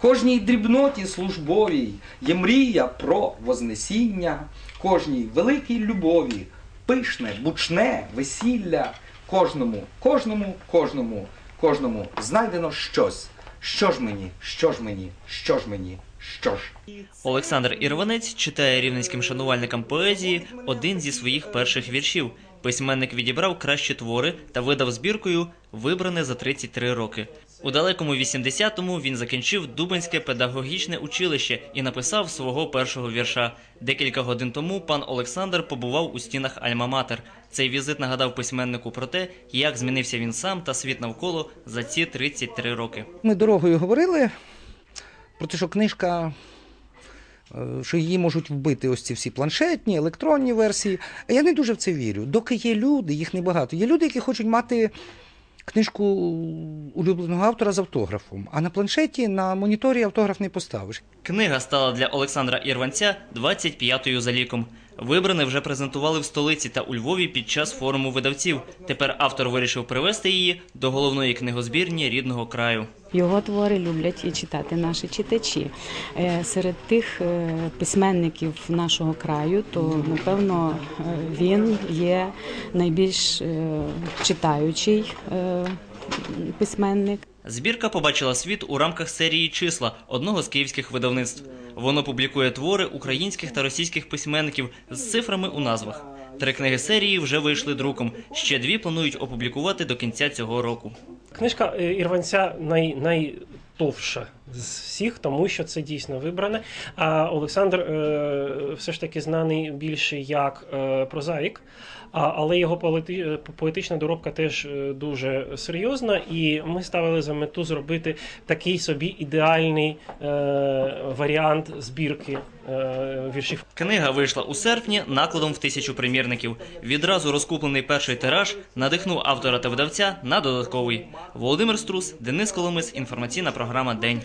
Кожній дрібноті службовій є мрія про вознесіння, кожній великій любові, пишне, бучне весілля, кожному, кожному, кожному, кожному знайдено щось. Що ж мені, що ж мені, що ж мені, що ж. Олександр Ірванець читає рівненським шанувальникам поезії один зі своїх перших віршів. Письменник відібрав кращі твори та видав збіркою вибране за 33 роки. У далекому 80-му він закінчив Дубенське педагогічне училище і написав свого першого вірша. Декілька годин тому пан Олександр побував у стінах Альма-Матер. Цей візит нагадав письменнику про те, як змінився він сам та світ навколо за ці 33 роки. Ми дорогою говорили про те, що книжка, е, що її можуть вбити ось ці всі планшетні, електронні версії. Я не дуже в це вірю. Доки є люди, їх небагато. Є люди, які хочуть мати книжку улюбленого автора з автографом, а на планшеті на моніторі автограф не поставиш. Книга стала для Олександра Ірванця 25-ю за ліком. Вибране вже презентували в столиці та у Львові під час форуму видавців. Тепер автор вирішив привести її до головної книгозбірні рідного краю. Його твори люблять і читати наші читачі. Е, Серед тих е, письменників нашого краю, то напевно е, він є найбільш читаючий письменник. Збірка побачила світ у рамках серії числа одного з київських видавництв. Воно публікує твори українських та російських письменників з цифрами у назвах. Три книги серії вже вийшли друком. Ще дві планують опублікувати до кінця цього року. Книжка е, Ірванця най, найтовша з всіх, тому що це дійсно вибране. А Олександр е, все ж таки знаний більше як е, прозаїк, але його е, поетична доробка теж дуже серйозна, і ми ставили за мету зробити такий собі ідеальний варіант збірки віршів Книга вийшла у серпні накладом в тисячу примірників. Відразу розкуплений перший тираж надихнув автора та видавця на додатковий. Володимир Струс, Денис Коломис, інформаційна програма День.